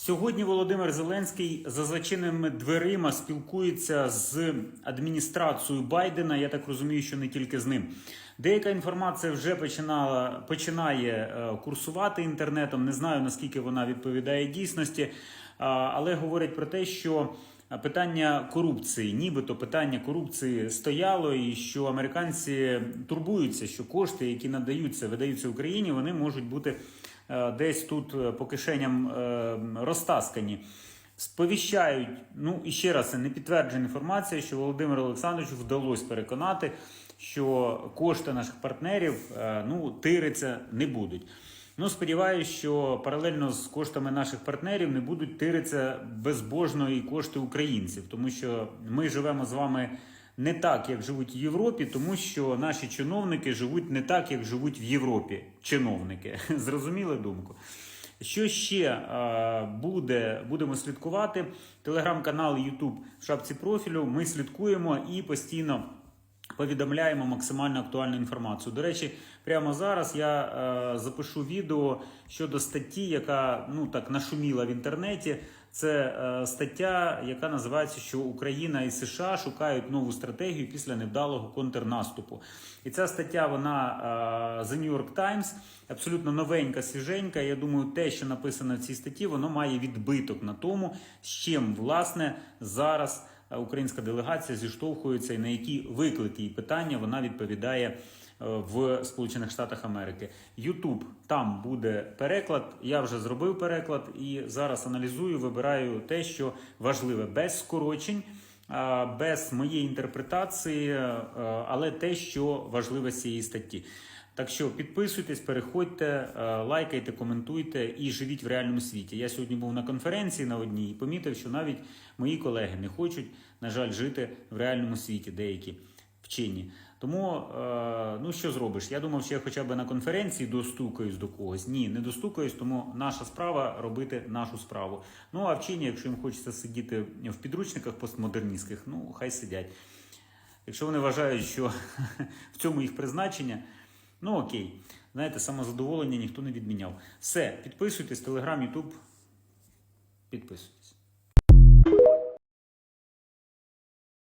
Сьогодні Володимир Зеленський за зачиненими дверима спілкується з адміністрацією Байдена. Я так розумію, що не тільки з ним. Деяка інформація вже починала починає е, курсувати інтернетом. Не знаю наскільки вона відповідає дійсності, але говорять про те, що питання корупції, нібито питання корупції стояло, і що американці турбуються, що кошти, які надаються, видаються Україні, вони можуть бути е, десь тут е, по кишеням е, розтаскані. Сповіщають, ну і ще раз, це не підтверджена інформація, що Володимиру Олександровичу вдалося переконати, що кошти наших партнерів ну, тириться не будуть. Ну, сподіваюся, що паралельно з коштами наших партнерів не будуть тиритися безбожно і кошти українців, тому що ми живемо з вами не так, як живуть в Європі, тому що наші чиновники живуть не так, як живуть в Європі. Чиновники. Зрозуміли думку? Що ще е, буде, будемо слідкувати? Телеграм-канал, Ютуб в шапці профілю. Ми слідкуємо і постійно повідомляємо максимально актуальну інформацію. До речі, прямо зараз я е, запишу відео щодо статті, яка ну так нашуміла в інтернеті. Це е, стаття, яка називається, що Україна і США шукають нову стратегію після невдалого контрнаступу. І ця стаття вона е, The New York Times, абсолютно новенька, свіженька. Я думаю, те, що написано в цій статті, воно має відбиток на тому, з чим власне зараз українська делегація зіштовхується і на які виклики і питання вона відповідає е, в Сполучених Штатах Америки. Ютуб там буде переклад. Я вже зробив переклад і зараз аналізую, вибираю те, що важливе, без скорочень. Без моєї інтерпретації, е, але те, що важливе з цієї статті. Так що підписуйтесь, переходьте, е, лайкайте, коментуйте і живіть в реальному світі. Я сьогодні був на конференції на одній і помітив, що навіть мої колеги не хочуть, на жаль, жити в реальному світі, деякі вчені. Тому, е, ну що зробиш? Я думав, що я хоча б на конференції достукаюсь до когось. Ні, не достукаюсь, тому наша справа робити нашу справу. Ну а вчені, якщо їм хочеться сидіти в підручниках постмодерністських, ну хай сидять. Якщо вони вважають, що в цьому їх призначення, ну окей. Знаєте, самозадоволення ніхто не відміняв. Все, підписуйтесь, телеграм, ютуб. Підписуйтесь.